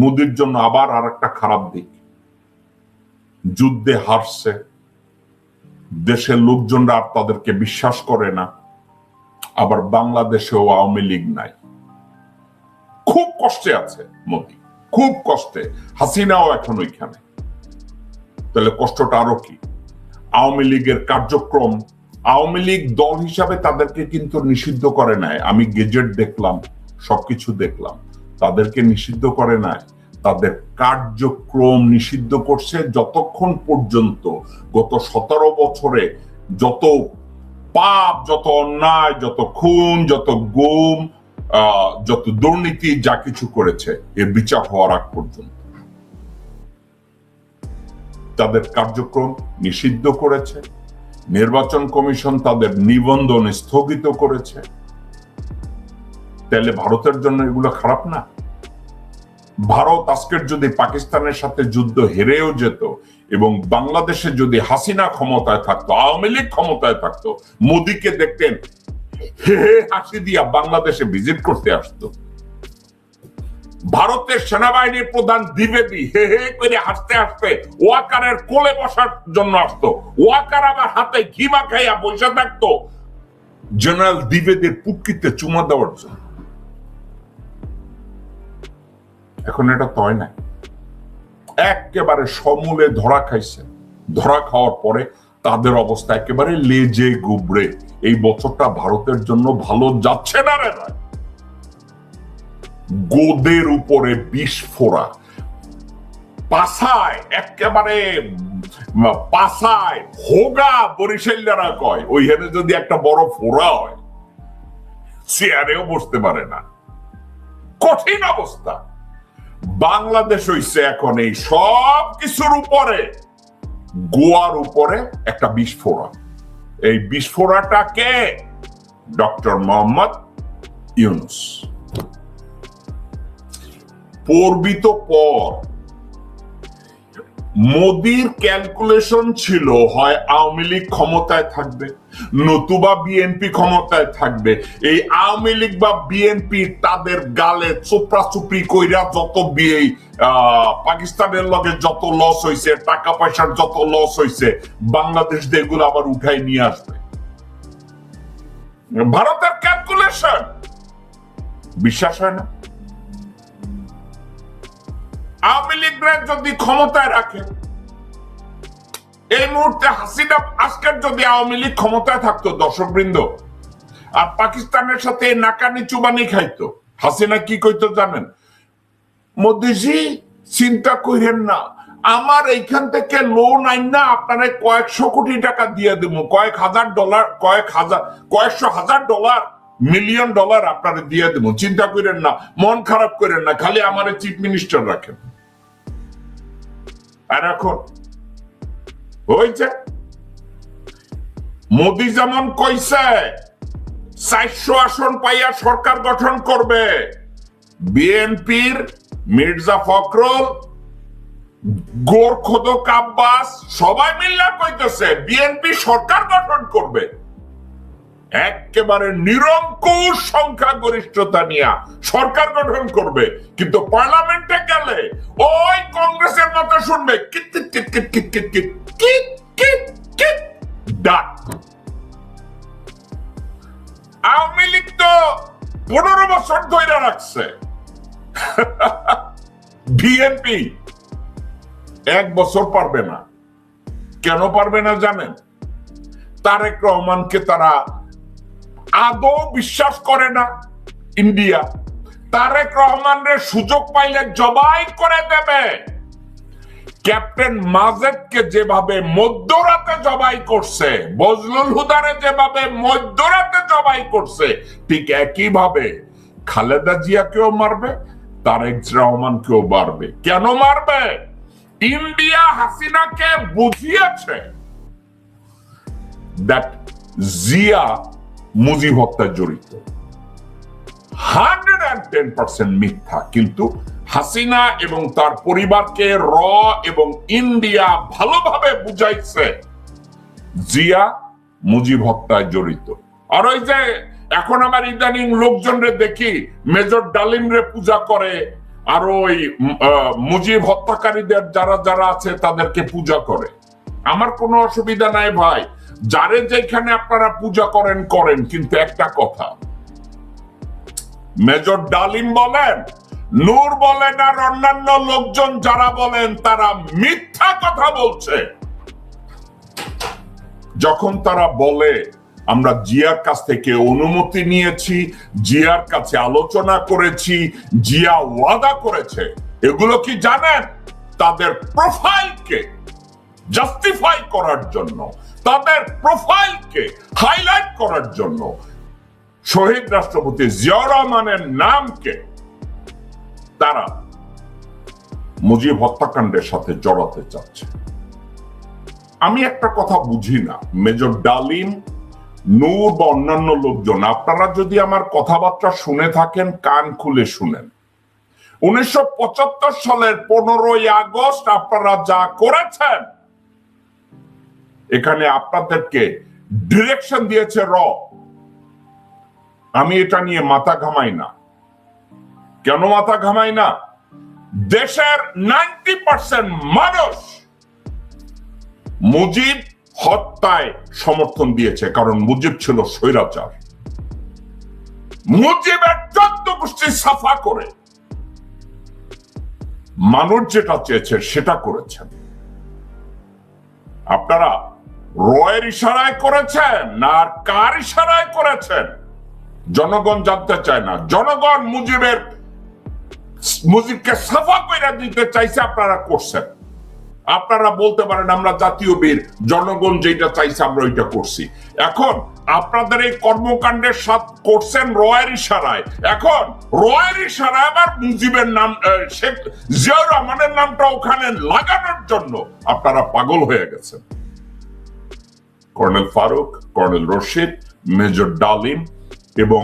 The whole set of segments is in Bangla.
মোদির জন্য আবার আর একটা খারাপ দিক। যুদ্ধে হারছে, দেশের লোকজনরা আর তাদেরকে বিশ্বাস করে না, আবার বাংলাদেশেও আওয়ামী লীগ নাই। খুব কষ্টে আছে মোদি, খুব কষ্টে। হাসিনাও এখন ওইখানে। তাহলে কষ্টটা আরও কি? আওয়ামী লীগের কার্যক্রম, আওয়ামী লীগ দল হিসাবে তাদেরকে কিন্তু নিষিদ্ধ করে নাই। আমি গেজেট দেখলাম, সবকিছু দেখলাম। তাদেরকে নিষিদ্ধ করে নাই। তাদের কার্যক্রম নিষিদ্ধ করছে যতক্ষণ পর্যন্ত গত সতেরো বছরে যত পাপ, যত অন্যায়, যত খুন, যত গুম যত দুর্নীতি যা কিছু করেছে, এর বিচার হওয়ার আগ পর্যন্ত। তাদের কার্যক্রম নিষিদ্ধ করেছে। নির্বাচন কমিশন তাদের নিবন্ধন স্থগিত করেছে। তাহলে ভারতের জন্য এগুলো খারাপ না? ভারত আজকের যদি পাকিস্তানের সাথে যুদ্ধ হেরেও যেত এবং বাংলাদেশে যদি হাসিনা ক্ষমতায় থাকতো, আওয়ামী লীগ ক্ষমতায় থাকতো, মোদীকে দেখতেন হাসি দিয়া বাংলাদেশে ভিজিট করতে আসতো। ভারতের সেনাবাহিনীর প্রধান দ্বিবেদী, হে হে, করে হাসতে হাসতে ওয়াকারের কোলে বসার জন্য আসতো। ওয়াকার আবার হাতে ঘিমা খাইয়া বসে থাকতো। জেনারেল দ্বিবেদীর পুটকিতে চুমা দেওয়ার জন্য। এখন এটা তয় নাই। একেবারে সমূলে ধরা খাইছে। ধরা খাওয়ার পরে তাদের অবস্থা একেবারে লেজে গুবড়ে। এই বছরটা ভারতের জন্য ভালো যাচ্ছে না রে গোদের উপরে বিষ ফোড়া পাশায় একেবারে পাশায় হোগা বরিশাল্যারা কয়, ওইখানে যদি একটা বড় ফোড়া হয় চেয়ারেও বসতে পারে না। কঠিন অবস্থা। বাংলাদেশ হইছে এখন এই সব কিছুর উপরে, গোয়ার উপরে একটা বিস্ফোরণ। এই বিস্ফোরাটাকে ডক্টর মোহাম্মদ ইউনুস। পর্বিত পর মোদির ক্যালকুলেশন ছিল, হয় আওয়ামী লীগ ক্ষমতায় থাকবে, নতুবা বিএনপি ক্ষমতায় থাকবে। এই আওয়ামী লীগ বা বিএনপি তাদের গালে চোপড়াচুপড়ি কইরা যত বিয়ে পাকিস্তানের লগে যত লস হয়েছে টাকা পয়সার যত লস হয়েছে বাংলাদেশ এগুলো আবার উঠাই নিয়ে আসবে। ভারতের ক্যালকুলেশন বিশ্বাস হয় না? আওয়ামী লীগরা যদি ক্ষমতায় রাখে, এই মুহূর্তে হাসিনা আজকের যদি আওয়ামী লীগ ক্ষমতায় থাকতো দর্শক বৃন্দ আর পাকিস্তানের সাথে নাকানি চুবানি খাইতো, হাসিনা কি কইতো জানেন? মোদিজি, চিন্তা কইরেন না, আমার এইখান থেকে লোন আইন না আপনারা কয়েকশো কোটি টাকা দিয়ে দেবো কয়েক হাজার ডলার কয়েক হাজার, কয়েকশো হাজার ডলার মিলিয়ন ডলার আপনারা দিয়ে দেবো চিন্তা করেন না, মন খারাপ করেন না, খালি আমার চিফ মিনিস্টার রাখেন। আর এখন হয়েছে মোদি যেমন কইছে, চারশো আসন পাইয়া সরকার গঠন করবে। বিএনপির মির্জা ফখরুল, গোরখোদক আব্বাস, সবাই মিল্লা কইতেছে, বিএনপি সরকার গঠন করবে। একেবারে নিরঙ্কুশ সংখ্যা গরিষ্ঠতা নিয়ে সরকার গঠন করবে কিন্তু পার্লামেন্টে গেলে ওই কংগ্রেসের মতো শুনবে আওয়ামী লীগ তো পনেরো বছর ধরে রাখছে বিএনপি এক বছর পারবে না কেন পারবে না জানেন তারেক রহমানকে তারা আদৌ বিশ্বাস করে না ইন্ডিয়া। তারেক রহমানের সুযোগ পাইলে জবাই করে দেবে। ক্যাপ্টেন মাজেদকে যেভাবে মধ্যরাতে জবাই করছে, বজলুল হুদারে যেভাবে মধ্যরাতে জবাই করছে, ঠিক একই ভাবে খালেদা জিয়াকেও মারবে, তারেক রহমানকেও মারবে। কেন মারবে? ইন্ডিয়া হাসিনাকে বুঝিয়েছে দ্যাট জিয়া মুজিব হত্যায় জড়িত। হান্ড্রেড অ্যান্ড টেন পার্সেন্ট মিথ্যা, কিন্তু হাসিনা এবং তার পরিবারকে র এবং ইন্ডিয়া ভালোভাবে বুঝাইছে জিয়া মুজিব হত্যায় জড়িত। আর ওই যে এখন আমার ইদানিং লোকজনরে দেখি মেজর ডালিম রে পূজা করে, আর ওই মুজিব হত্যাকারীদের যারা যারা আছে তাদেরকে পূজা করে। আমার কোনো অসুবিধা নাই ভাই। যারে যেখানে আপনারা পূজা করেন করেন। কিন্তু একটা কথা, মেজর ডালিম বলেন, নূর বলেন আর অন্যান্য লোকজন যারা বলেন, তারা মিথ্যা কথা বলছে। যখন তারা বলে, আমরা জিয়ার কাছ থেকে অনুমতি নিয়েছি, জিয়ার কাছে আলোচনা করেছি, জিয়া ওয়াদা করেছে, এগুলো কি জানেন? তাদের প্রোফাইলকে জাস্টিফাই করার জন্য। তাদের প্রোফাইলকে হাইলাইট করার জন্য শহীদ রাষ্ট্রপতি জিয়াউর রহমানের নামকে তারা মুজিব হত্যাকাণ্ডের সাথে জড়াতে চাচ্ছে। আমি একটা কথা বুঝি না, মেজর ডালিম, নূর বা অন্যান্য লোকজন, আপনারা যদি আমার কথাবার্তা শুনে থাকেন, কান খুলে শুনেন। উনিশশো পঁচাত্তর সালের পনেরোই আগস্ট আপনারা যা করেছেন এখানে আপনাদেরকে ডিরেকশন দিয়েছে র। আমি এটা নিয়ে মাথা ঘামাই না। কেন মাথা ঘামাই না? দেশের নাইনটি পার্সেন্ট মানুষ মুজিব হত্যায় সমর্থন দিয়েছে, কারণ মুজিব ছিল স্বৈরাচার। মুজিবের চোদ্দ গোষ্ঠী সাফা করে মানুষ যেটা চেয়েছে সেটা করেছেন। আপনারা রয়ের ইশারায় করেছেন না আর কার ইশারায় করেছেন? জনগণ জানতে চায় না। জনগণ মুজিবের, মুজিবকে সাফা করে দিতে চাইছে, আপনারা করছেন। আপনারা বলতে পারেন, আমরা জাতীয় বীর, জনগণ যেটা চাইছে, আমরা ওইটা করছি। এখন আপনাদের এই কর্মকাণ্ডের সাথ করছেন রয়ের ইশারায়। এখন রয়ের ইশারায় আবার মুজিবের নাম শেখ জিয়াউর রহমানের নামটা ওখানে লাগানোর জন্য আপনারা পাগল হয়ে গেছেন। Colonel Farooq, colonel Rashid, major Dalim এবং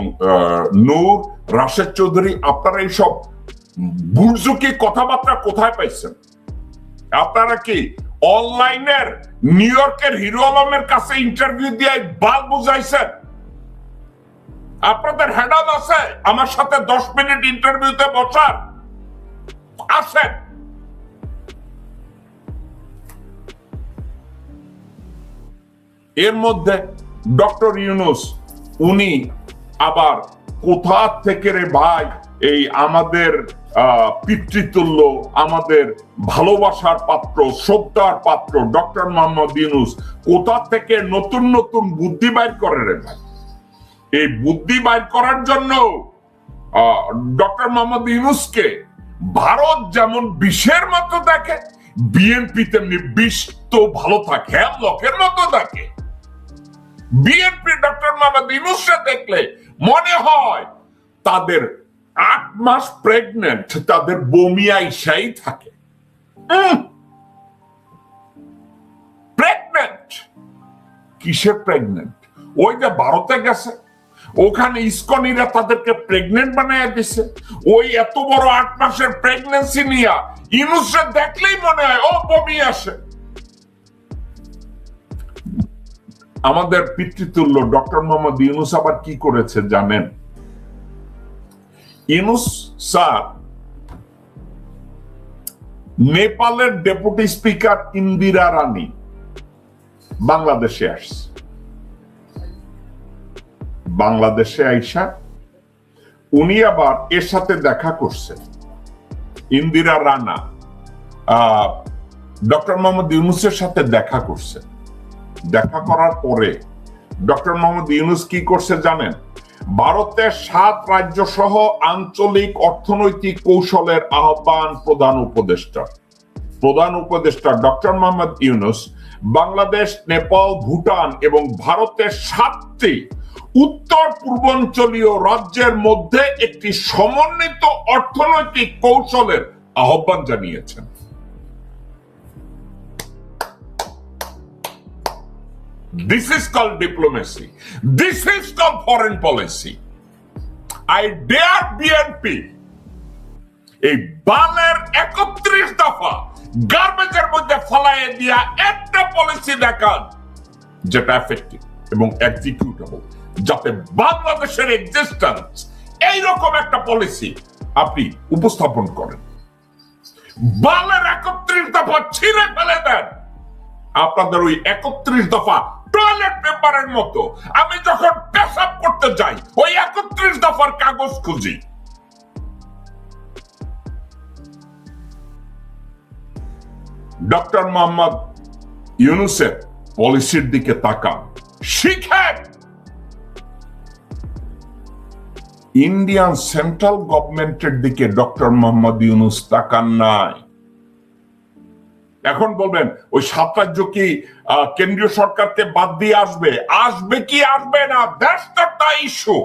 নূর, রাশেদ চৌধুরী, আপনারা এইসব বুর্জুকি কথাবার্তা কোথায় পাইছেন? আপনারা কি অনলাইনের নিউ ইয়র্কের হিরো আলমের কাছে ইন্টারভিউ দিয়ে বাল বুঝাইছেন? আপনাদের হ্যান্ডাল আছে, আমার সাথে দশ মিনিট ইন্টারভিউতে বসার। আসেন। এর মধ্যে ডক্টর ইউনুস, উনি আবার কোথা থেকে রে ভাই এই আমাদের পিতৃতুল্য, আমাদের ভালোবাসার পাত্র, শ্রদ্ধার পাত্র ডক্টর মোহাম্মদ ইউনুস কোথা থেকে নতুন নতুন বুদ্ধি বাইর করে রে ভাই? এই বুদ্ধি বাইর করার জন্য ডক্টর মোহাম্মদ ইউনুসকে ভারত যেমন বিষের মতো দেখে, বিএনপি তেমনি বিষ তো ভালো থাকে লোকের মতো দেখে। বিএনপি ডক্টর মোহাম্মদ ইউনুসকে দেখলে মনে হয় তাদের আট মাস প্রেগনেন্ট তাদের বমি আইসাই থাকে। প্রেগনেন্ট কিসের প্রেগনেন্ট ওই যে ভারতে গেছে। ওখানে ইস্কনিরা তাদেরকে প্রেগনেন্ট বানায় দিছে। ওই এত বড় আট মাসের প্রেগনেন্সি নিয়ে ইনুসরে দেখলেই মনে হয়, ও বমি আসে। আমাদের পিতৃতুল্য ডক্টর মোহাম্মদ ইউনুস আবার কি করেছে জানেন? ইউনুস স্যার, নেপালের ডেপুটি স্পিকার ইন্দিরা রানী বাংলাদেশে আসছে। বাংলাদেশে আইসা উনি আবার এর সাথে দেখা করছেন। ইন্দিরা রানা ডক্টর মোহাম্মদ ইউনুসের সাথে দেখা করছেন। দেখা করার পরে ডক্টর মোহাম্মদ ইউনুস কি করছে জানেন? ভারতের সাত রাজ্য সহ আঞ্চলিক অর্থনৈতিক কৌশলের আহ্বান প্রধান উপদেষ্টা। প্রধান উপদেষ্টা ডক্টর মোহাম্মদ ইউনুস বাংলাদেশ, নেপাল, ভুটান এবং ভারতের সাতটি উত্তর পূর্বাঞ্চলীয় রাজ্যের মধ্যে একটি সমন্বিত অর্থনৈতিক কৌশলের আহ্বান জানিয়েছেন। This is called diplomacy. This is called foreign policy. I dare BNP এই বালের একত্রিশ দফা গার্বেজের মধ্যে ফলাইয়ে দিয়া একটা পলিসি দেখান, যেটা এফেক্টিভ এবং এক্সিকিউটেবল যাতে বাংলাদেশের এক্সিস্টেন্স এইরকম একটা পলিসি আপনি উপস্থাপন করেন বালের একত্রিশ দফা ছিঁড়ে ফেলে দেন আপনাদের ওই একত্রিশ দফা টয়লেট পেপারের মতো। আমি যখন পেশাব করতে যাই, ওই একত্রিশ দফার কাগজ খুঁজি। ডক্টর মোহাম্মদ ইউনুসের পলিসির দিকে তাকান। শিখেন ইন্ডিয়ান সেন্ট্রাল গভর্নমেন্টের দিকে ডক্টর মোহাম্মদ ইউনুস তাকান নাই। এখন বলবেন, ওই সাত রাজ্য কি কেন্দ্রীয় সরকারকে বাদ দিয়ে আসবে। আসবে কি আসবে না? That's the issue.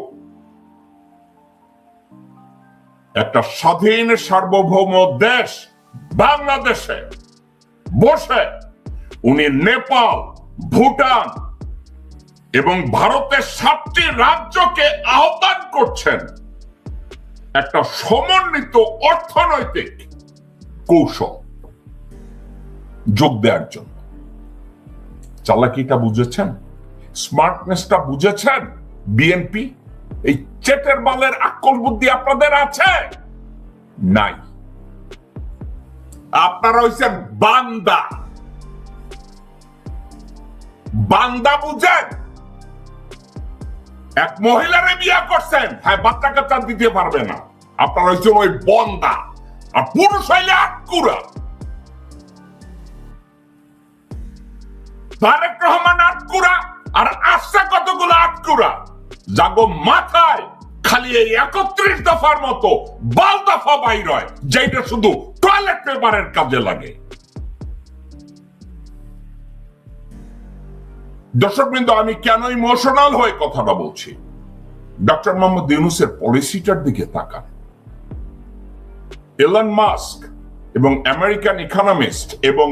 একটা স্বাধীন সার্বভৌম দেশ বাংলাদেশে বসে উনি নেপাল, ভুটান এবং ভারতের সাতটি রাজ্যকে আহ্বান করছেন একটা সমন্বিত অর্থনৈতিক কৌশল যোগ দেওয়ার জন্য। চালাকিটা বুঝেছেন? স্মার্টনেসটা বুঝেছেন? বিএনপি এই চেটের বালের আকল বুদ্ধি আপনাদের আছে? নাই। আপনারা হইছেন বান্দা। বান্দা বুঝেন? এক মহিলারে বিয়ে করছেন। হ্যাঁ বাচ্চা কাচ্চা দিতে পারবে না। আপনারা হচ্ছেন ওই বন্দা। আর পুরুষ হইলে আটকুরা। তারেক রহমান আটকুরা আর আসছে কতগুলো আটকুরা? জাগো মাথায়, খালি এই একত্রিশ দফার মতো বাল দফা বাইর হয় যেটা শুধু টয়লেট পেপারের কাজে লাগে। দর্শক বৃন্দ আমি কেন ইমোশনাল হয়ে কথাটা বলছি? ডক্টর মোহাম্মদ ইউনুসের পলিসিটার দিকে তাকান। এলন মাস্ক এবং আমেরিকান ইকোনমিস্ট এবং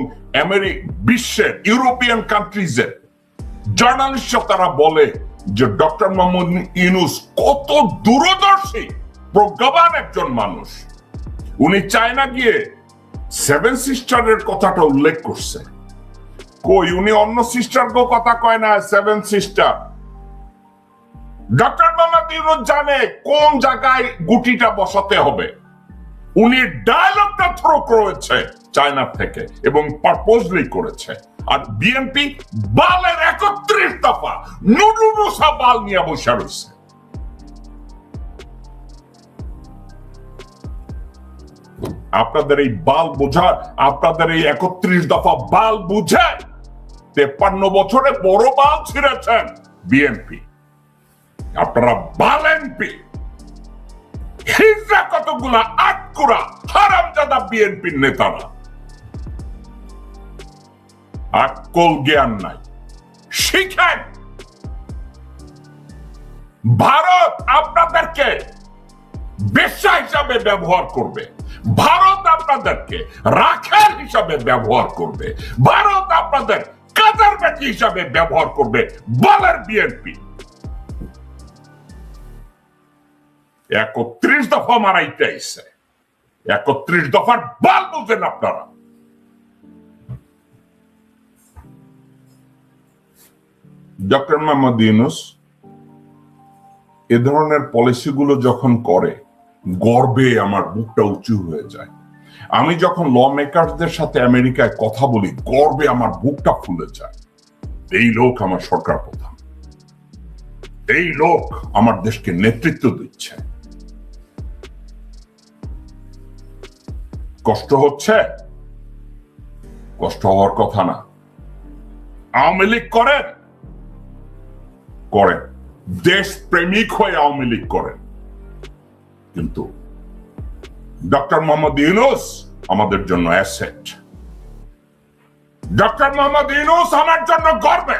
বিশ্বের ইউরোপিয়ান কান্ট্রিজের জার্নালিস্টরা তারা বলে যে ডক্টর মোহাম্মদ ইউনুস কত দূরদর্শী, প্রজ্ঞাবান একজন মানুষ। উনি চায়না গিয়ে সেভেন সিস্টারের কথাটা উল্লেখ করছে। কই, উনি অন্য সিস্টার সিস্টারকে কথা কয় না seven sister doctor Mohammad Yunus জানে কোন জায়গায় গুটিটা বসাতে হবে। উনি ডায়লগটা থ্রো করেছে চায়না থেকে এবং পারপোজলি করেছে। আর বিএনপি বালের একত্রিশ দফা নুডুনুসা বাল নিয়ে বসে রয়েছে। আপনাদের এই বাল বোঝা আপনাদের এই একত্রিশ দফা বাল বুঝে তেপ্পান্ন বছরে বড় বাল ছিঁড়েছেন বিএনপি আপনারা বাল এমপি হিজড়া কতগুলা আটকুরা হারামজাদা বিএনপির নেতারা। আক্কল জ্ঞান নাই। শিখেন। ভারত আপনাদেরকে বেশ্যা হিসাবে ব্যবহার করবে। ভারত আপনাদেরকে রাখার হিসাবে ব্যবহার করবে। ভারত আপনাদের কাজার হিসাবে ব্যবহার করবে বলার বিএনপি। একত্রিশ দফা মারাইতে আইছে একত্রিশ দফার বাল বুঝেন আপনারা ডক্টর মোহাম্মদ ইউনুস এ ধরনের পলিসিগুলো যখন করে গর্বে আমার বুকটা উঁচু হয়ে যায় আমি যখন ল মেকারদের সাথে আমেরিকায় কথা বলি গর্বে আমার বুকটা ফুলে যায় এই লোক আমার সরকার প্রধান এই লোক আমার দেশকে নেতৃত্ব দিচ্ছে কষ্ট হচ্ছে? কষ্ট হওয়ার কথা না। আওয়ামী লীগ করেন? করেন। দেশ প্রেমিক হয়ে আওয়ামী লীগ করেন। কিন্তু ডক্টর মোহাম্মদ ইউনুস আমাদের জন্য অ্যাসেট ডক্টর মোহাম্মদ ইউনুস আমার জন্য গর্বে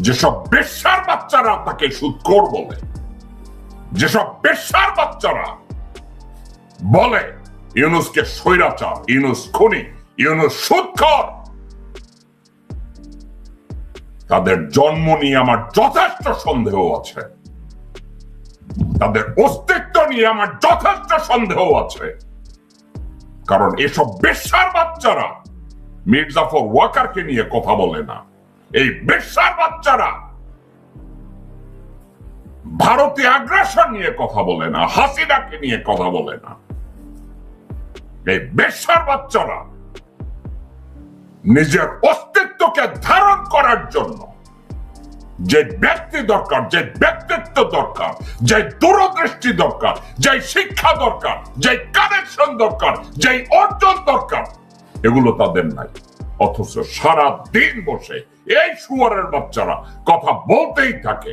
যেসব বেশ্যার বাচ্চারা তাকে সুৎকর বলে, যেসব বেশ্যার বাচ্চারা বলে, ইউনুসকে স্বৈরাচার, ইউনুস খুনি, ইউনুস সুৎকর তাদের জন্ম নিয়ে আমার যথেষ্ট সন্দেহ আছে। তাদের অস্তিত্ব নিয়ে আমার যথেষ্ট সন্দেহ আছে। কারণ এসব বেশ্যার বাচ্চারা মির্জাফর ওয়াকারকে নিয়ে কথা বলে না। এই বেশার বাচ্চারা ভারতীয় আগ্রাসন নিয়ে কথা বলে না, হাসিনাকে নিয়ে কথা বলে না। এই বেশ্যার বাচ্চারা নিজের অস্তিত্বকে ধারণ করার জন্য যে ব্যক্তি দরকার, যে ব্যক্তিত্ব দরকার, যে দূরদৃষ্টি দরকার, যে শিক্ষা দরকার, যে কানেকশন দরকার, যে অর্জন দরকার, এগুলো তাদের নাই। অথচ সারা দিন বসে এই শুয়ারের বাচ্চারা কথা বলতেই থাকে।